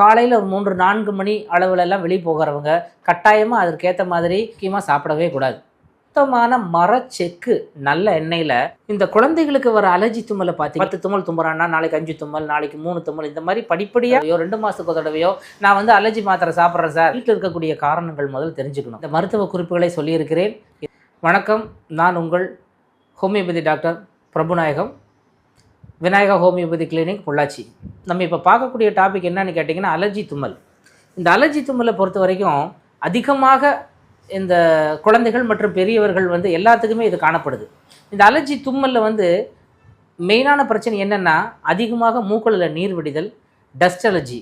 காலையில் மூன்று நான்கு மணி அளவுலலாம் வெளியே போகிறவங்க கட்டாயமாக அதற்கேற்ற மாதிரி முக்கியமாக சாப்பிடவே கூடாது. சுத்தமான மரச்செக்கு நல்ல எண்ணெயில் இந்த குழந்தைகளுக்கு வர அலர்ஜி தும்மலை பார்த்து பத்து தும்மல் தும்புறான்னா நாளைக்கு அஞ்சு தும்மல் நாளைக்கு மூணு தும்மல் இந்த மாதிரி படிப்படியாக ரெண்டு மாதத்துக்கு தடவையோ நான் வந்து அலர்ஜி மாத்திரை சாப்பிட்றேன் சார். வீட்டில் இருக்கக்கூடிய காரணங்கள் முதல் தெரிஞ்சுக்கணும். இந்த மருத்துவ குறிப்புகளை சொல்லியிருக்கிறேன். வணக்கம். நான் உங்கள் homeopathy doctor Prabhunayagam. Vinayaka homeopathy clinic Pollachi. நம்ம இப்போ பார்க்கக்கூடிய டாபிக் என்னன்னு கேட்டிங்கன்னா அலர்ஜி தும்மல். இந்த அலர்ஜி தும்மலை பொறுத்த வரைக்கும் அதிகமாக இந்த குழந்தைகள் மற்றும் பெரியவர்கள் வந்து எல்லாத்துக்குமே இது காணப்படுது. இந்த அலர்ஜி தும்மலில் வந்து மெயினான பிரச்சனை என்னென்னா அதிகமாக மூக்களில் நீர் விடுதல் டஸ்ட் அலர்ஜி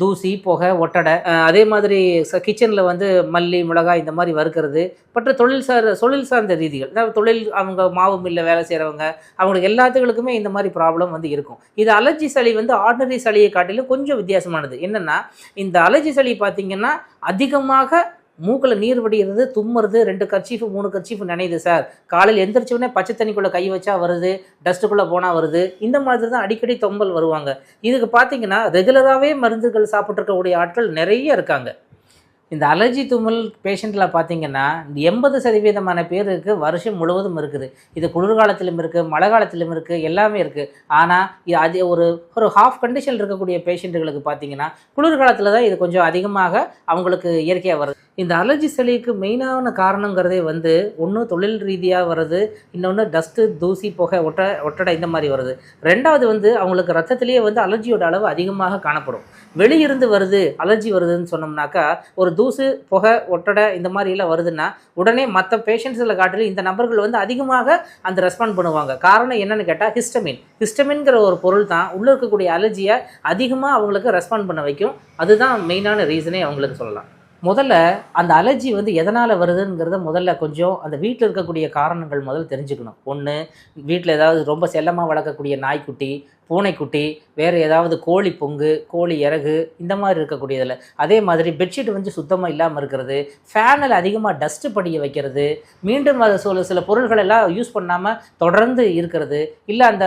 தூசி புகை ஒட்டடை அதே மாதிரி கிச்சனில் வந்து மல்லி மிளகாய் இந்த மாதிரி வறுக்கிறது. மற்ற தொழில் சார் தொழில் சார்ந்த ரீதிகள். அதாவது தொழில் அவங்க மாவு மில்லில் வேலை செய்கிறவங்க அவங்களுக்கு எல்லாத்துகளுக்குமே இந்த மாதிரி ப்ராப்ளம் வந்து இருக்கும். இது அலர்ஜி சளி வந்து ஆர்டினரி சளியை காட்டிலும் கொஞ்சம் வித்தியாசமானது. என்னென்னா இந்த அலர்ஜி சளி பார்த்திங்கன்னா அதிகமாக மூக்கில் நீர் வடிகிறது தும்முறது ரெண்டு கர்ச்சீஃபு மூணு கர்ச்சீஃபு நினைது சார். காலையில் எந்திரிச்சோடனே பச்சை தண்ணிக்குள்ளே கை வச்சா வருது டஸ்ட்டுக்குள்ளே போனால் வருது. இந்த மாதிரி தான் அடிக்கடி தொம்பல் வருவாங்க. இதுக்கு பார்த்தீங்கன்னா ரெகுலராகவே மருந்துகள் சாப்பிட்ருக்கக்கூடிய ஆட்கள் நிறைய இருக்காங்க. இந்த அலர்ஜி தும்மல் பேஷண்ட்டில் பார்த்தீங்கன்னா எண்பது சதவீதமான பேருக்கு வருஷம் முழுவதும் இருக்குது. இது குளிர்காலத்திலும் இருக்குது மழை காலத்திலும் இருக்குது எல்லாமே இருக்குது ஆனால் இது அது ஒரு ஒரு ஹாஃப் கண்டிஷன் இருக்கக்கூடிய பேஷண்ட்டுகளுக்கு பார்த்தீங்கன்னா குளிர்காலத்தில் தான் இது கொஞ்சம் அதிகமாக அவங்களுக்கு இயற்கையாக வருது. இந்த அலர்ஜி சளிக்கு மெயினான காரணங்கிறதே வந்து ஒன்று தொழில் ரீதியாக வருது இன்னொன்று டஸ்ட்டு தூசி புகை ஒட்ட ஒட்டடை இந்த மாதிரி வருது. ரெண்டாவது வந்து அவங்களுக்கு ரத்தத்திலேயே வந்து அலர்ஜியோட அளவு அதிகமாக காணப்படும். வெளியிருந்து வருது அலர்ஜி வருதுன்னு சொன்னோம்னாக்கா ஒரு தூசு புகை ஒட்டடை இந்த மாதிரிலாம் வருதுன்னா உடனே மற்ற பேஷண்ட்ஸில் காட்டிலும் இந்த நபர்கள் வந்து அதிகமாக அந்த ரெஸ்பாண்ட் பண்ணுவாங்க. காரணம் என்னென்னு கேட்டால் ஹிஸ்டமின் ஹிஸ்டமின்ங்கிற ஒரு பொருள் தான் உள்ளே இருக்கக்கூடிய அலர்ஜியை அதிகமாக அவங்களுக்கு ரெஸ்பாண்ட் பண்ண வைக்கும். அதுதான் மெயினான ரீசனே அவங்களுக்கு சொல்லலாம். முதல்ல அந்த அலர்ஜி வந்து எதனால் வருதுங்கிறத முதல்ல கொஞ்சம் அந்த வீட்டில் இருக்கக்கூடிய காரணங்கள் முதல்ல தெரிஞ்சுக்கணும். ஒன்று வீட்டில் ஏதாவது ரொம்ப செல்லமாக வளர்க்கக்கூடிய நாய்க்குட்டி பூனைக்குட்டி வேறு ஏதாவது கோழி பொங்கு கோழி இறகு இந்த மாதிரி இருக்கக்கூடியதில். அதே மாதிரி பெட்ஷீட் வந்து சுத்தமாக இல்லாமல் இருக்கிறது ஃபேனில் அதிகமாக டஸ்ட்டு படிய வைக்கிறது மீண்டும் அதை சில சில பொருள்கள் எல்லாம் யூஸ் பண்ணாமல் தொடர்ந்து இருக்கிறது இல்லை அந்த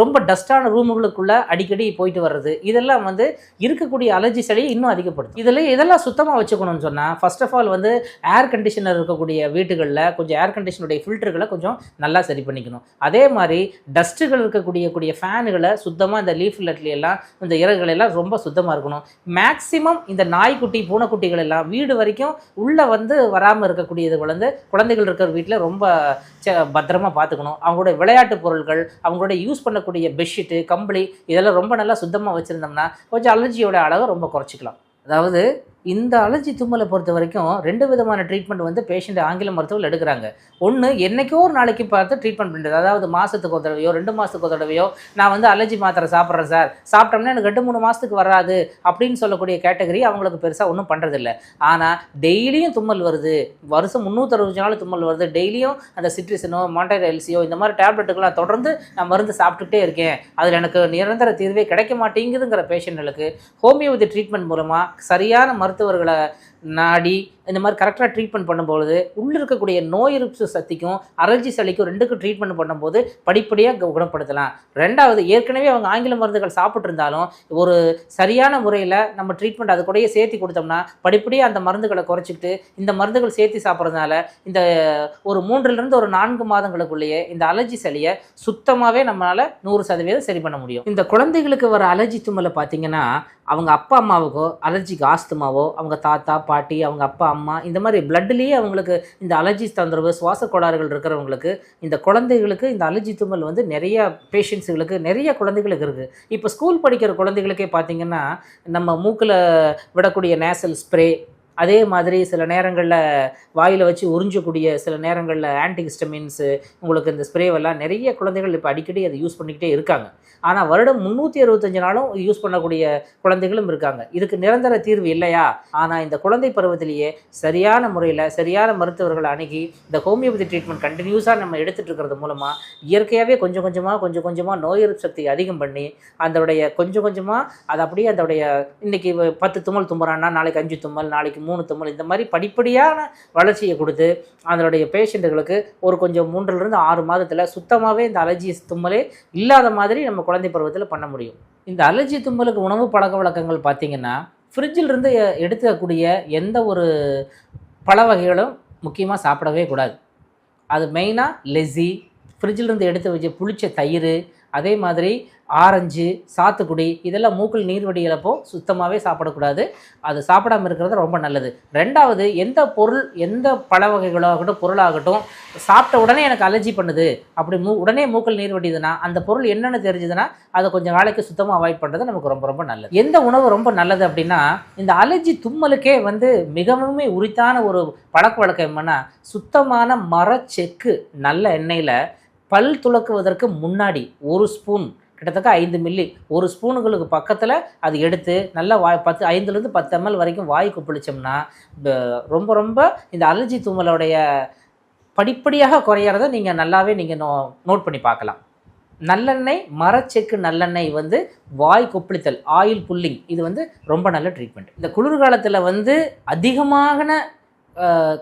ரொம்ப டஸ்டான ரூமுகளுக்குள்ளே அடிக்கடி போயிட்டு வர்றது இதெல்லாம் வந்து இருக்கக்கூடிய அலர்ஜி சளியை இன்னும் அதிகப்படுத்தும். இதில் இதெல்லாம் சுத்தமாக வச்சுக்கணும்னு சொன்னால் ஃபர்ஸ்ட் ஆஃப் ஆல் வந்து ஏர் கண்டிஷனர் இருக்கக்கூடிய வீட்டுகளில் கொஞ்சம் ஏர் கண்டிஷனுடைய ஃபில்டர்களை கொஞ்சம் நல்லா சரி பண்ணிக்கணும். அதே மாதிரி டஸ்ட்டுகள் இருக்கக்கூடிய கூடிய ஃபேனுகளை சுத்தமாக இந்த லீஃப் எல்லாம் இந்த இறகுகள் எல்லாம் ரொம்ப சுத்தமாக இருக்கணும். மேக்ஸிமம் இந்த நாய்க்குட்டி பூனைக்குட்டிகள் எல்லாம் வீடு வரைக்கும் உள்ளே வந்து வராமல் இருக்கக்கூடியது குழந்தை குழந்தைகள் இருக்கிற வீட்டில் ரொம்ப ச பத்திரமா பார்த்துக்கணும் அவங்களோட விளையாட்டு பொருட்கள் அவங்களோட யூஸ் பண்ணக்கூடிய பெட்ஷீட்டு கம்பளி இதெல்லாம் ரொம்ப நல்லா சுத்தமாக வச்சுருந்தோம்னா கொஞ்சம் அலர்ஜியோட அளவை ரொம்ப குறைச்சிக்கலாம். அதாவது இந்த அலர்ஜி தும்மலை பொறுத்த வரைக்கும் ரெண்டு விதமான ட்ரீட்மெண்ட் வந்து பேஷண்ட் ஆங்கில மருத்துவர்கள் எடுக்கிறாங்க. ஒன்று என்னைக்கோ ஒரு நாளைக்கு பார்த்து ட்ரீட்மெண்ட் பண்ணுறது அதாவது மாதத்துக்கு ஒரு தடவையோ ரெண்டு மாதத்துக்கு ஒரு தடவையோ நான் வந்து அலர்ஜி மாத்திரை சாப்பிட்றேன் சார் சாப்பிட்டோம்னா எனக்கு ரெண்டு மூணு மாதத்துக்கு வராது அப்படின்னு சொல்லக்கூடிய கேட்டகரி அவங்களுக்கு பெருசாக ஒன்றும் பண்ணுறதில்ல ஆனால் டெய்லியும் தும்மல் வருது. வருஷம் முந்நூற்றறுபது நாள் தும்மல் வருது. டெய்லியும் அந்த சிட்ரிசனோ மாண்டர் எல்சியோ இந்த மாதிரி டேப்லெட்டுக்கெல்லாம் தொடர்ந்து நான் மருந்து சாப்பிட்டுக்கிட்டே இருக்கேன். அதில் எனக்கு நிரந்தர தீர்வே கிடைக்க மாட்டேங்குதுங்கிற பேஷண்ட்டுகளுக்கு ஹோமியோபதி ட்ரீட்மெண்ட் மூலமாக சரியான மருத்துவர்களை நாடி இந்த மாதிரி கரெக்டாக ட்ரீட்மெண்ட் பண்ணும்பொழுது உள்ளே இருக்கக்கூடிய நோய் எதிர்ப்பு சக்திக்கும் அலர்ஜி சளிக்கும் ரெண்டுக்கும் ட்ரீட்மெண்ட் பண்ணும்போது படிப்படியாக குணப்படுத்தலாம். ரெண்டாவது ஏற்கனவே அவங்க ஆங்கில மருந்துகள் சாப்பிட்ருந்தாலும் ஒரு சரியான முறையில் நம்ம ட்ரீட்மெண்ட் அது கூடயே சேர்த்து கொடுத்தோம்னா படிப்படியாக அந்த மருந்துகளை குறைச்சிக்கிட்டு இந்த மருந்துகள் சேர்த்து சாப்பிட்றதுனால இந்த ஒரு மூன்றிலிருந்து ஒரு நான்கு மாதங்களுக்குள்ளேயே இந்த அலர்ஜி சளியை சுத்தமாகவே நம்மளால் நூறு சதவீதம் சரி பண்ண முடியும். இந்த குழந்தைகளுக்கு வர அலர்ஜி தும்மலை பார்த்தீங்கன்னா அவங்க அப்பா அம்மாவுக்கோ அலர்ஜிக்கு ஆஸ்துமாவோ அவங்க தாத்தா பாட்டி அவங்க அப்பா அம்மா இந்த மாதிரி பிளட்லேயே அவங்களுக்கு இந்த அலர்ஜி தொந்தரவு சுவாச கோளாறுகள் இருக்கிறவங்களுக்கு இந்த குழந்தைகளுக்கு இந்த அலர்ஜி தும்மல் வந்து நிறைய பேஷண்ட்ஸுகளுக்கு நிறைய குழந்தைகளுக்கு இருக்குது இப்போ ஸ்கூல் படிக்கிற குழந்தைகளுக்கே பார்த்தீங்கன்னா நம்ம மூக்கில் விடக்கூடிய நேசல் ஸ்ப்ரே அதே மாதிரி சில நேரங்களில் வாயில் வச்சு உறிஞ்சக்கூடிய சில நேரங்களில் ஆன்டிஹிஸ்டமின்ஸு உங்களுக்கு இந்த ஸ்ப்ரேவெல்லாம் நிறைய குழந்தைகள் இப்போ அடிக்கடி அதை யூஸ் பண்ணிக்கிட்டே இருக்காங்க. ஆனால் வருடம் முந்நூற்றி அறுபத்தஞ்சு நாளும் யூஸ் பண்ணக்கூடிய குழந்தைகளும் இருக்காங்க. இதுக்கு நிரந்தர தீர்வு இல்லையா? ஆனால் இந்த குழந்தை பருவத்திலேயே சரியான முறையில் சரியான மருத்துவர்களை அணுகி இந்த ஹோமியோபதி ட்ரீட்மெண்ட் கண்டினியூஸாக நம்ம எடுத்துகிட்டு இருக்கிறது மூலமாக இயற்கையாகவே கொஞ்சம் கொஞ்சமாக கொஞ்சம் கொஞ்சமாக நோய் எதிர்ப்பு சக்தி அதிகம் பண்ணி அதோடைய கொஞ்சம் கொஞ்சமாக அது அப்படியே அதோடைய இன்னைக்கு பத்து தும்மல் தும்புறான்னா நாளைக்கு அஞ்சு தும்மல் நாளைக்கு மூணு தும்மல் இந்த மாதிரி படிப்படியான வளர்ச்சியை கொடுத்து அதனுடைய பேஷண்ட்டுகளுக்கு ஒரு கொஞ்சம் மூன்றிலிருந்து ஆறு மாதத்தில் சுத்தமாகவே இந்த அலர்ஜி தும்மலே இல்லாத மாதிரி நம்ம குழந்தை பருவத்தில் பண்ண முடியும். இந்த அலர்ஜி தும்மலுக்கு உணவு பழக்க வழக்கங்கள் பார்த்தீங்கன்னா ஃப்ரிட்ஜிலிருந்து இருந்து எந்த ஒரு பழ வகைகளும் முக்கியமாக சாப்பிடவே கூடாது. அது மெயினாக லெஸி ஃப்ரிட்ஜிலிருந்து எடுத்து வச்ச புளிச்ச தயிர் அதே மாதிரி ஆரஞ்சு சாத்துக்குடி இதெல்லாம் மூக்கில் நீர் வடிகிறப்போ சுத்தமாகவே சாப்பிடக்கூடாது. அது சாப்பிடாம இருக்கிறது ரொம்ப நல்லது. ரெண்டாவது எந்த பொருள் எந்த பழ வகைகளாகட்டும் பொருளாகட்டும் சாப்பிட்ட உடனே எனக்கு அலர்ஜி பண்ணுது. அப்படி மூ உடனே மூக்கில் நீர் வடியுதுன்னா அந்த பொருள் என்னென்னு தெரிஞ்சதுன்னா அதை கொஞ்சம் நாளைக்கு சுத்தமாக அவாய்ட் பண்ணுறது நமக்கு ரொம்ப ரொம்ப நல்லது. எந்த உணவு ரொம்ப நல்லது அப்படின்னா இந்த அலர்ஜி தும்மலுக்கே வந்து மிகவும் உரித்தான ஒரு பழக்க வழக்கம் என்னன்னா சுத்தமான மரச்செக்கு நல்ல எண்ணெயில் பல் துலக்குவதற்கு முன்னாடி ஒரு ஸ்பூன் கிட்டத்தட்ட ஐந்து மில்லி ஒரு ஸ்பூனுகளுக்கு பக்கத்தில் அது எடுத்து நல்லா வாய் பத்து ஐந்துலேருந்து பத்து எம்எல் வரைக்கும் வாய் குப்பிளிச்சோம்னா ரொம்ப ரொம்ப இந்த அலர்ஜி தும்மலுடைய படிப்படியாக குறையிறத நீங்கள் நல்லாவே நீங்கள் நோ நோட் பண்ணி பார்க்கலாம். நல்லெண்ணெய் மரச்செக்கு நல்லெண்ணெய் வந்து வாய் கொப்பளித்தல் ஆயில் புல்லிங் இது வந்து ரொம்ப நல்ல ட்ரீட்மெண்ட். இந்த குளிர்காலத்தில் வந்து அதிகமான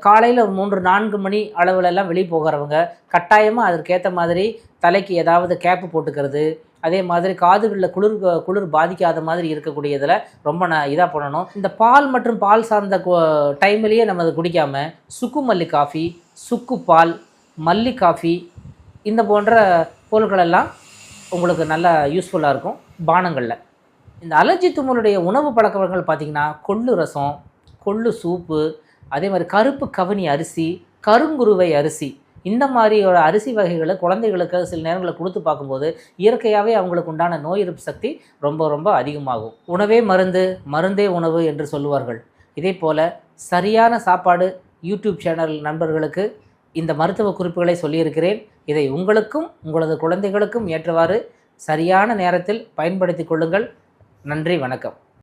காலையில் ஒரு மூன்று நான்கு மணி அளவுலெல்லாம் வெளியே போகிறவங்க கட்டாயமாக அதற்கேற்ற மாதிரி தலைக்கு ஏதாவது கேப்பு போட்டுக்கிறது அதே மாதிரி காதுகளில் குளிர் குளிர் பாதிக்காத மாதிரி இருக்கக்கூடியதில் ரொம்ப ந இதாக பண்ணணும். இந்த பால் மற்றும் பால் சார்ந்த டைம்லேயே நம்ம அதை குடிக்காமல் சுக்கு மல்லி காஃபி சுக்கு பால் மல்லி காஃபி இந்த போன்ற பொருட்களெல்லாம் உங்களுக்கு நல்லா யூஸ்ஃபுல்லாக இருக்கும் பானங்களில். இந்த அலர்ஜி தும்மலுடைய உணவு பழக்கவர்கள் பார்த்திங்கன்னா கொள்ளு ரசம் கொள்ளு சூப்பு அதே மாதிரி கருப்பு கவனி அரிசி கருங்குருவை அரிசி. இந்த மாதிரியோட அரிசி வகைகளை குழந்தைகளுக்கு சில நேரங்களில் கொடுத்து பார்க்கும்போது இயற்கையாகவே அவங்களுக்கு உண்டான நோய் எதிர்ப்பு சக்தி ரொம்ப ரொம்ப அதிகமாகும். உணவே மருந்து மருந்தே உணவு என்று சொல்லுவார்கள். இதே போல் சரியான சாப்பாடு யூடியூப் சேனல் நண்பர்களுக்கு இந்த மருத்துவ குறிப்புகளை சொல்லியிருக்கிறேன். இதை உங்களுக்கும் உங்களது குழந்தைகளுக்கும் ஏற்றவாறு சரியான நேரத்தில் பயன்படுத்தி கொள்ளுங்கள். நன்றி வணக்கம்.